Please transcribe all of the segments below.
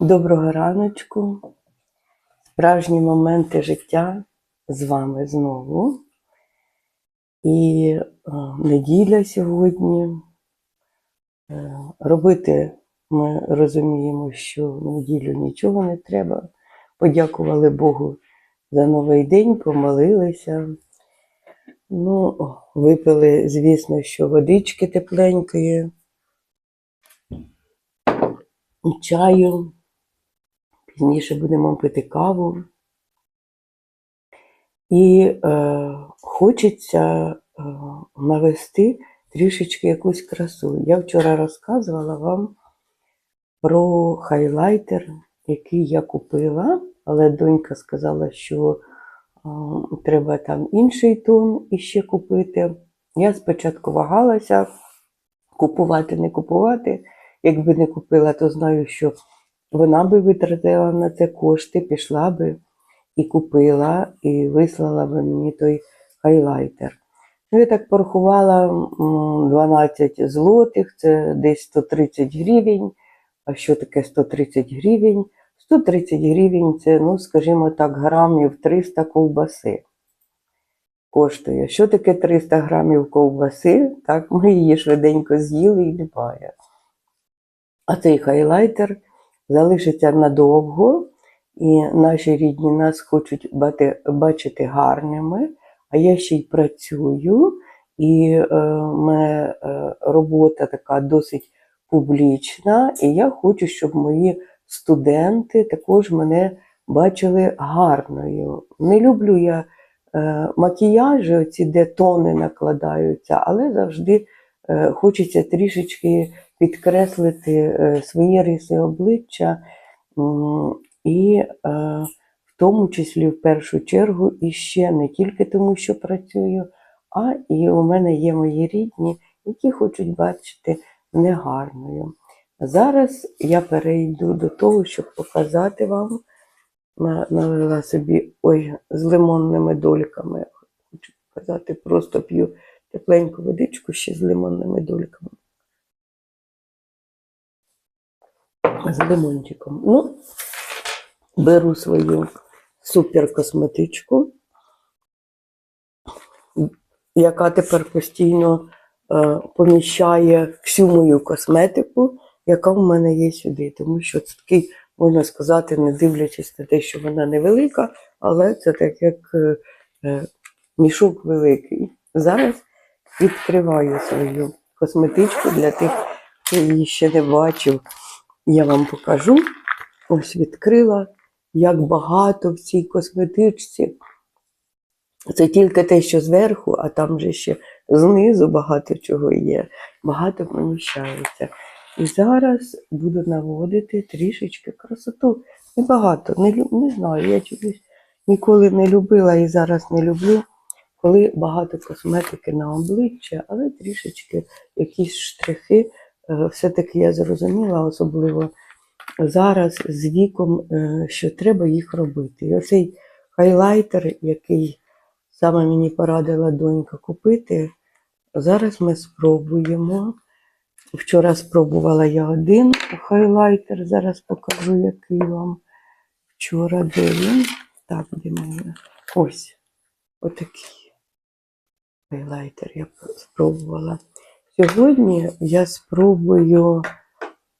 Доброго раночку. Справжні моменти життя з вами знову. І е, неділя сьогодні. Е, робити ми розуміємо, що в неділю нічого не треба. Подякували Богу за новий день, помолилися. Ну, випили, звісно, що водички тепленької, чаю. Пізніше будемо пити каву. І е, хочеться е, навести трішечки якусь красу. Я вчора розказувала вам про хайлайтер, який я купила, але донька сказала, що е, треба там інший тон іще купити. Я спочатку вагалася, купувати, не купувати. Якби не купила, то знаю, що вона би витратила на це кошти, пішла би і купила, і вислала би мені той хайлайтер. Ну, я так порахувала 12 злотих, це десь 130 гривень. А що таке 130 гривень? 130 гривень це, ну, скажімо так, грамів 300 ковбаси коштує. Що таке 300 грамів ковбаси? Так, ми її швиденько з'їли і немає. А цей хайлайтер залишиться надовго, і наші рідні нас хочуть бати, бачити гарними. А я ще й працюю, і е, мене е, робота така досить публічна, і я хочу, щоб мої студенти також мене бачили гарною. Не люблю я е, макіяжі, оці, де тони накладаються, але завжди е, хочеться трішечки підкреслити е, свої риси обличчя, і е, в тому числі в першу чергу і ще не тільки тому, що працюю, а і у мене є мої рідні, які хочуть бачити мене гарною. Зараз я перейду до того, щоб показати вам, налила собі ой, з лимонними дольками. Хочу показати, просто п'ю тепленьку водичку ще з лимонними дольками. З лимончиком. Ну, беру свою суперкосметичку, яка тепер постійно е, поміщає всю мою косметику, яка в мене є сюди. Тому що це такий, можна сказати, не дивлячись на те, що вона невелика, але це так як е, е, мішок великий. Зараз відкриваю свою косметичку для тих, хто її ще не бачив. Я вам покажу. Ось відкрила, як багато в цій косметичці. Це тільки те, що зверху, а там же ще знизу багато чого є, багато поміщається. І зараз буду наводити трішечки красоту. Небагато, не, не знаю, я чогось ніколи не любила і зараз не люблю, коли багато косметики на обличчя, але трішечки якісь штрихи все-таки я зрозуміла, особливо зараз з віком, е, що треба їх робити. І оцей хайлайтер, який саме мені порадила донька купити, зараз ми спробуємо. Вчора спробувала я один хайлайтер, зараз покажу, який вам. Вчора де він. Так, де мене? Ось. Отакий хайлайтер я спробувала. Сьогодні я спробую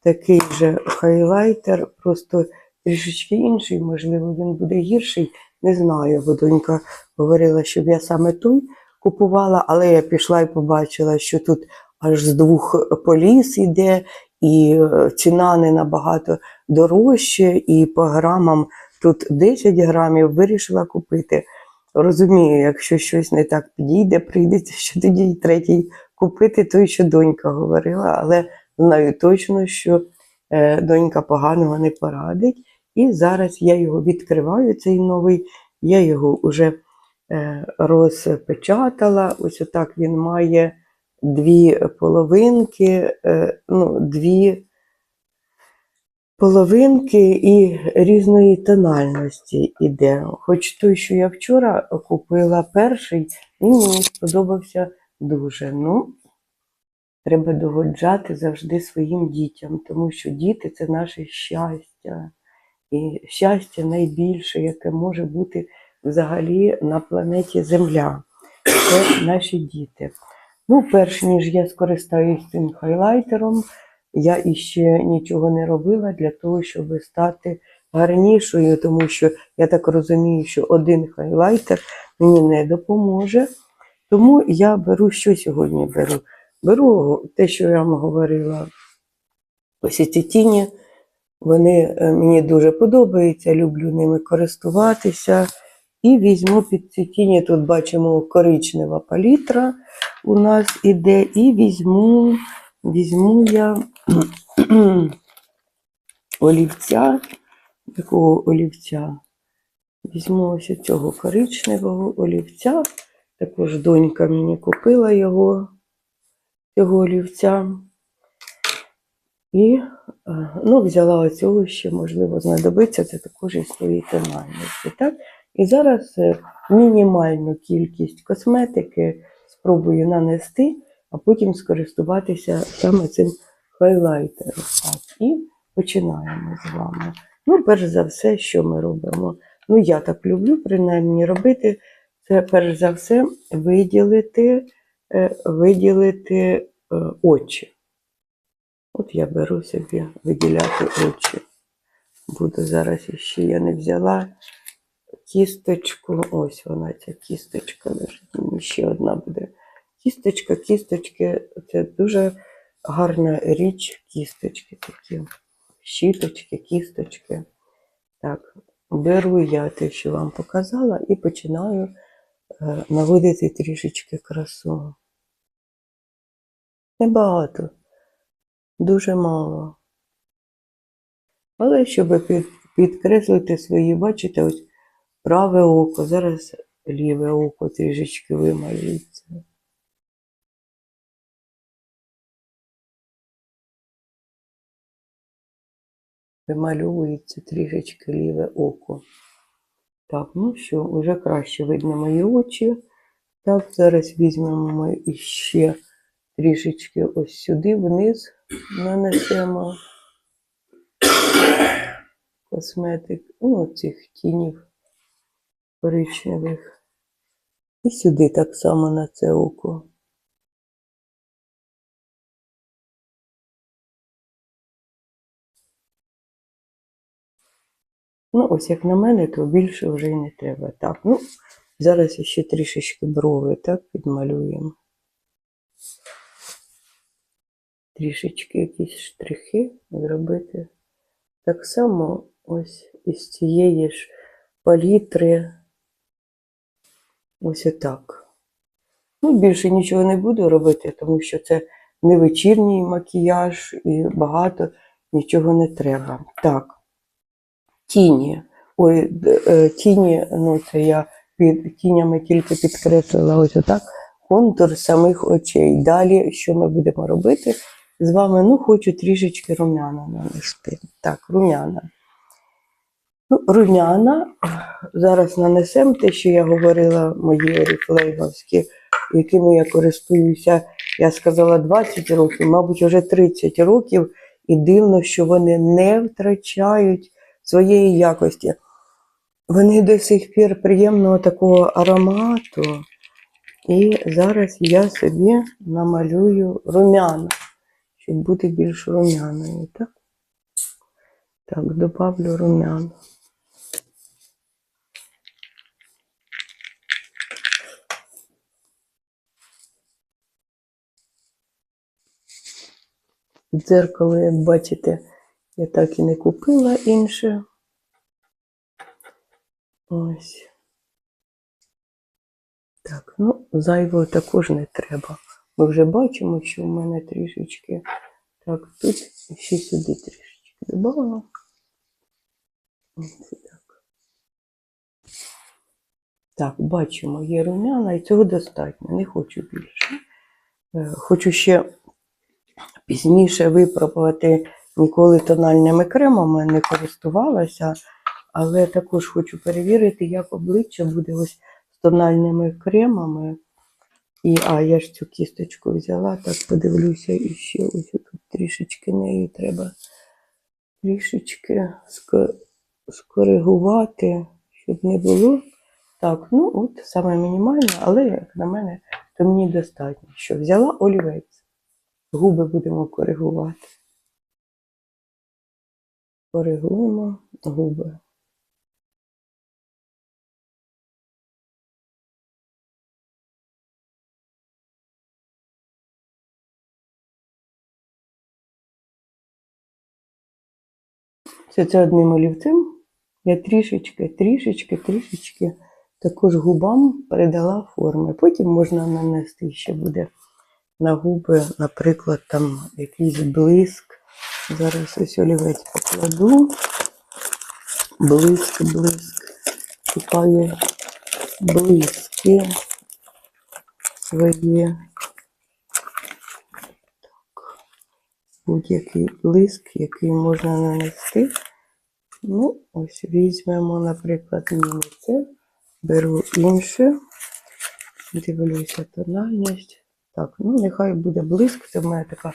такий же хайлайтер, просто трішечки інший, можливо, він буде гірший. Не знаю, бо донька говорила, щоб я саме той купувала, але я пішла і побачила, що тут аж з двох поліс іде, і е, ціна не набагато дорожче, і по грамам тут 10 грамів вирішила купити. Розумію, якщо щось не так підійде, прийдеться ще тоді третій купити той, що донька говорила, але знаю точно, що е, донька поганого не порадить. І зараз я його відкриваю, цей новий, я його вже е, розпечатала. Ось отак він має дві половинки, е, ну, дві половинки і різної тональності іде. Хоч той, що я вчора купила перший, він мені сподобався дуже. Ну, треба догоджати завжди своїм дітям, тому що діти це наше щастя. І щастя найбільше, яке може бути взагалі на планеті Земля. Це наші діти. Ну, перш ніж я скористаюсь цим хайлайтером, я іще нічого не робила для того, щоб стати гарнішою, тому що я так розумію, що один хайлайтер мені не допоможе. Тому я беру, що сьогодні беру? Беру те, що я вам говорила. Ось ці тіні, вони е, мені дуже подобаються, люблю ними користуватися. І візьму під ці тіні, тут бачимо коричнева палітра у нас іде, і візьму, візьму я олівця, якого олівця? Візьму ось цього коричневого олівця. Також донька мені купила його, цього олівця. І е, ну, взяла оцього ще, можливо, знадобиться, це також із своєї тональності. Так? І зараз е, мінімальну кількість косметики спробую нанести, а потім скористуватися саме цим хайлайтером. Так, і починаємо з вами. Ну, перш за все, що ми робимо? Ну, я так люблю, принаймні, робити це перш за все виділити, е, виділити е, очі. От я беру собі виділяти очі. Буду зараз іще я не взяла кісточку. Ось вона, ця кісточка ще одна буде. Кісточка, кісточки це дуже гарна річ. Кісточки такі. Щіточки, кісточки. Так, беру я те, що вам показала, і починаю наводити трішечки красу. Небагато, дуже мало. Але щоб під, підкреслити свої, бачите, ось праве око, зараз ліве око трішечки вималюється. Вимальовується трішечки ліве око. Так, ну що, вже краще видно мої очі. Так, зараз візьмемо ми іще трішечки ось сюди вниз нанесемо косметик, ну, цих тінів коричневих. І сюди так само на це око. Ну, ось як на мене, то більше вже й не треба. Так, ну, зараз ще трішечки брови, так, підмалюємо. Трішечки якісь штрихи зробити. Так само ось із цієї ж палітри. Ось отак. Ну, більше нічого не буду робити, тому що це не вечірній макіяж і багато нічого не треба. Так. Тіні. Ой, е, тіні, ну це я під тінями тільки підкреслила ось отак. Контур самих очей. Далі, що ми будемо робити з вами? Ну, хочу трішечки румяна нанести. Так, румяна. Ну, румяна. Зараз нанесемо те, що я говорила, мої оріфлеймовські, якими я користуюся, я сказала 20 років, мабуть, вже 30 років, і дивно, що вони не втрачають своєї якості. Вони до сих пір приємного такого аромату. І зараз я собі намалюю румяна, щоб бути більш румяною. Так, так добавлю румяна. Дзеркало, як бачите, я так і не купила інше. Ось. Так, ну, зайвого також не треба. Ми вже бачимо, що в мене трішечки. Так, тут ще сюди трішечки додала. Ось так. Так, бачимо, є румяна, і цього достатньо, не хочу більше. Е, Хочу ще пізніше випробувати ніколи тональними кремами не користувалася, але також хочу перевірити, як обличчя буде ось з тональними кремами. І, а, я ж цю кісточку взяла, так подивлюся і ще ось тут трішечки нею треба трішечки скоригувати, щоб не було. Так, ну от саме мінімальне, але як на мене, то мені достатньо. Що взяла олівець. Губи будемо коригувати. Коригуємо губи. Це, це одним олівцем. Я трішечки, трішечки, трішечки також губам передала форми. Потім можна нанести ще буде на губи, наприклад, там якийсь блиск. Зараз ось олівець покладу. Блиск, блиск. Шукаю блиски свої. Будь-який блиск, який можна нанести. Ну, ось візьмемо, наприклад, мені це. Беру інше. Дивлюся тональність. Так, ну нехай буде блиск. Це в мене така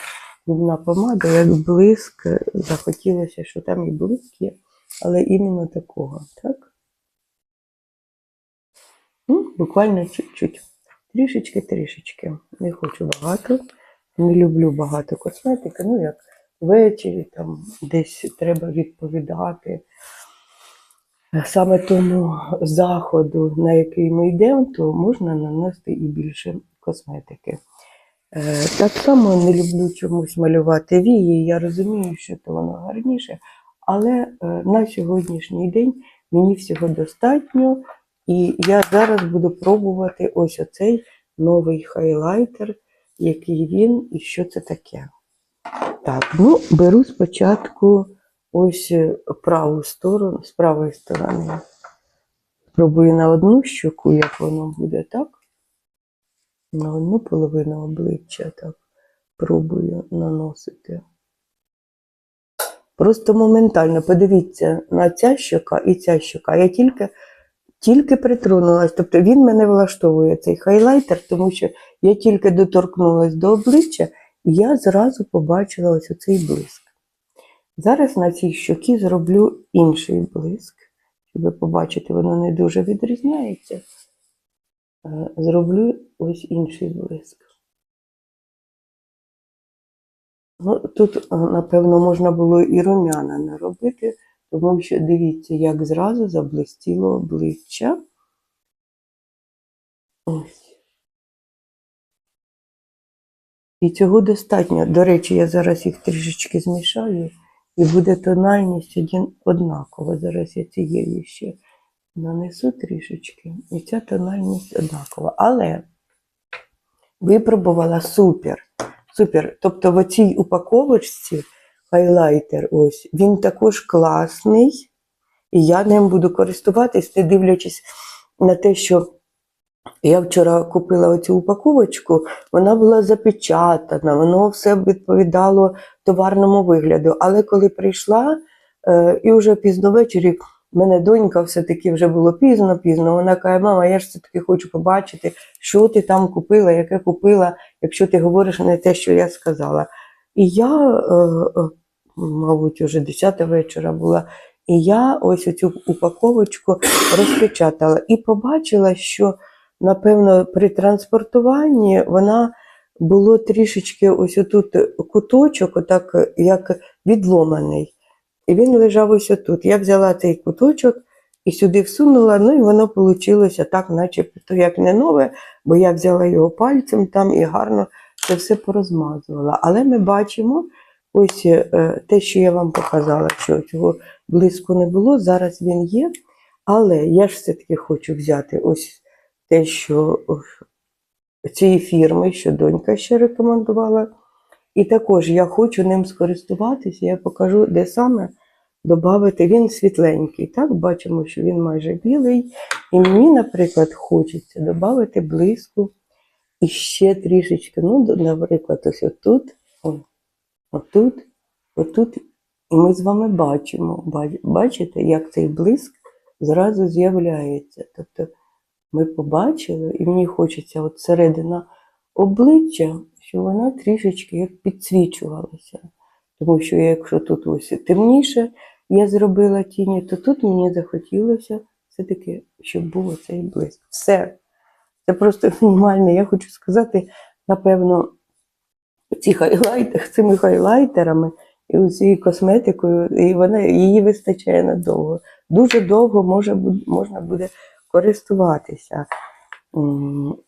губна помада, як блиск. Захотілося, що там і блиск є, але іменно такого, так? Ну, буквально чуть-чуть. Трішечки-трішечки. Не хочу багато. Не люблю багато косметики. Ну, як ввечері, там десь треба відповідати саме тому заходу, на який ми йдемо, то можна нанести і більше косметики. Е, Так само не люблю чомусь малювати вії. Я розумію, що то воно гарніше, але е, на сьогоднішній день мені всього достатньо. І я зараз буду пробувати ось оцей новий хайлайтер, який він і що це таке. Так, ну беру спочатку ось е, праву сторону, з правої сторони. Пробую на одну щоку, як воно буде, так? На одну половину обличчя так пробую наносити. Просто моментально подивіться на ця щока і ця щока. Я тільки, тільки притронулась. Тобто він мене влаштовує цей хайлайтер, тому що я тільки доторкнулась до обличчя, і я зразу побачила ось оцей блиск. Зараз на цій щокі зроблю інший блиск, щоб ви побачите, воно не дуже відрізняється. Е, Зроблю ось інший блиск. Ну, тут, е, напевно, можна було і румяна не робити, тому що дивіться, як зразу заблистіло обличчя. Ось. І цього достатньо. До речі, я зараз їх трішечки змішаю, і буде тональність однакова. Зараз я цією ще нанесу трішечки, і ця тональність однакова. Але випробувала супер. Супер. Тобто в оцій упаковочці хайлайтер, ось, він також класний, і я ним буду користуватись, не дивлячись на те, що я вчора купила оцю упаковочку, вона була запечатана, воно все відповідало товарному вигляду. Але коли прийшла, е, і вже пізно ввечері, мене донька все-таки вже було пізно-пізно. Вона каже, мама, я ж все-таки хочу побачити, що ти там купила, яке купила, якщо ти говориш не те, що я сказала. І я, е, е, мабуть, вже 10 вечора була, і я ось оцю упаковочку розпечатала і побачила, що, напевно, при транспортуванні вона було трішечки ось отут куточок, отак як відломаний. І він лежав ось отут. Я взяла цей куточок і сюди всунула, ну і воно вийшло так, начебто як не нове, бо я взяла його пальцем там і гарно це все порозмазувала. Але ми бачимо ось е, те, що я вам показала, що цього блиску не було, зараз він є. Але я ж все-таки хочу взяти ось те, що е, цієї фірми, що донька ще рекомендувала. І також я хочу ним скористуватися, я покажу, де саме додати. Він світленький. Так, бачимо, що він майже білий. І мені, наприклад, хочеться додати блиску і ще трішечки. Ну, наприклад, ось отут, отут, отут. І ми з вами бачимо, бачите, як цей блиск зразу з'являється. Тобто ми побачили, і мені хочеться от середина обличчя, щоб вона трішечки як підсвічувалася. Тому що якщо тут ось темніше я зробила тіні, то тут мені захотілося все-таки, щоб був цей блиск. Все. Це просто нормально. Я хочу сказати, напевно, ці хайлайти, цими хайлайтерами і цією косметикою, і вона, її вистачає надовго. Дуже довго може, можна буде користуватися.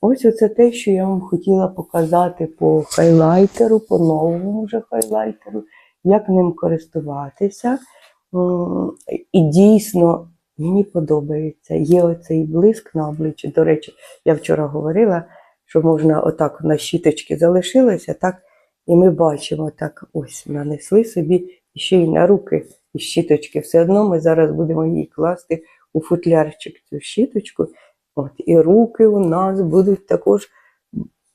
Ось оце те, що я вам хотіла показати по хайлайтеру, по новому вже хайлайтеру, як ним користуватися. І дійсно мені подобається. Є оцей блиск на обличчі. До речі, я вчора говорила, що можна отак на щіточки залишилося, так, і ми бачимо, так ось нанесли собі ще й на руки і щіточки. Все одно ми зараз будемо її класти у футлярчик цю щіточку. От, і руки у нас будуть також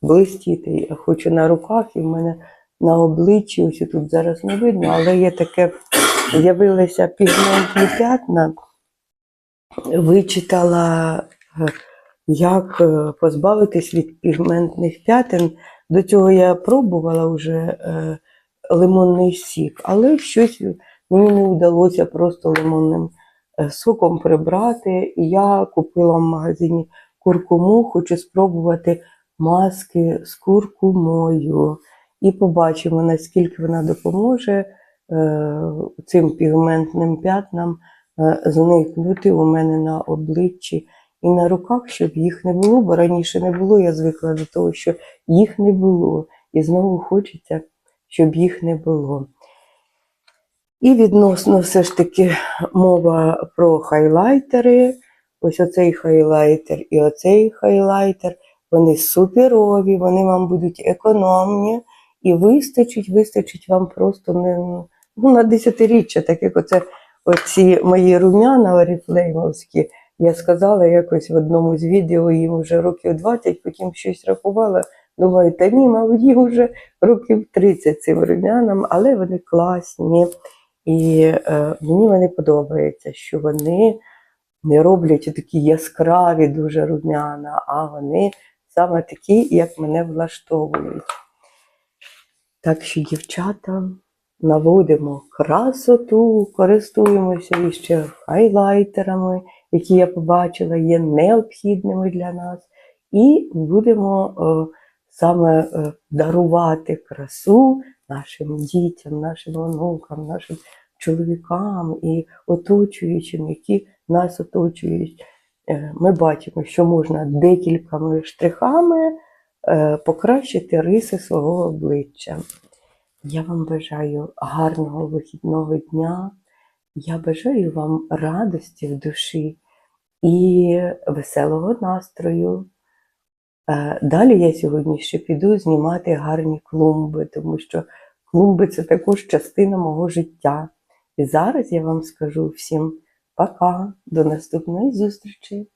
блистіти. Я хочу на руках, і в мене на обличчі, ось тут зараз не видно, але є таке, з'явилися пігментні п'ятна. Вичитала, е, як е, позбавитись від пігментних п'ятен. До цього я пробувала вже е, лимонний сік, але щось мені не вдалося просто лимонним соком прибрати. Я купила в магазині куркуму, хочу спробувати маски з куркумою. І побачимо, наскільки вона допоможе цим пігментним п'ятнам е, зникнути у мене на обличчі і на руках, щоб їх не було, бо раніше не було, я звикла до того, що їх не було. І знову хочеться, щоб їх не було. І відносно все ж таки мова про хайлайтери. Ось оцей хайлайтер і оцей хайлайтер. Вони суперові, вони вам будуть економні і вистачить, вистачить вам просто не, ну, на десятиріччя, так як оце оці мої рум'яна оріфлеймовські. Я сказала якось в одному з відео, їм вже років 20, потім щось рахувала. Думаю, та ні, мабуть, їм вже років 30 цим рум'янам, але вони класні. І е, мені вони подобаються, що вони не роблять такі яскраві дуже рум'яна, а вони саме такі, як мене влаштовують. Так що, дівчата, наводимо красоту, користуємося іще хайлайтерами, які я побачила, є необхідними для нас, і будемо е, саме е, дарувати красу нашим дітям, нашим онукам, нашим чоловікам і оточуючим, які нас оточують. Е, Ми бачимо, що можна декількома штрихами е, покращити риси свого обличчя. Я вам бажаю гарного вихідного дня. Я бажаю вам радості в душі і веселого настрою. Е, Далі я сьогодні ще піду знімати гарні клумби, тому що клумби це також частина мого життя. І зараз я вам скажу всім пока, до наступної зустрічі!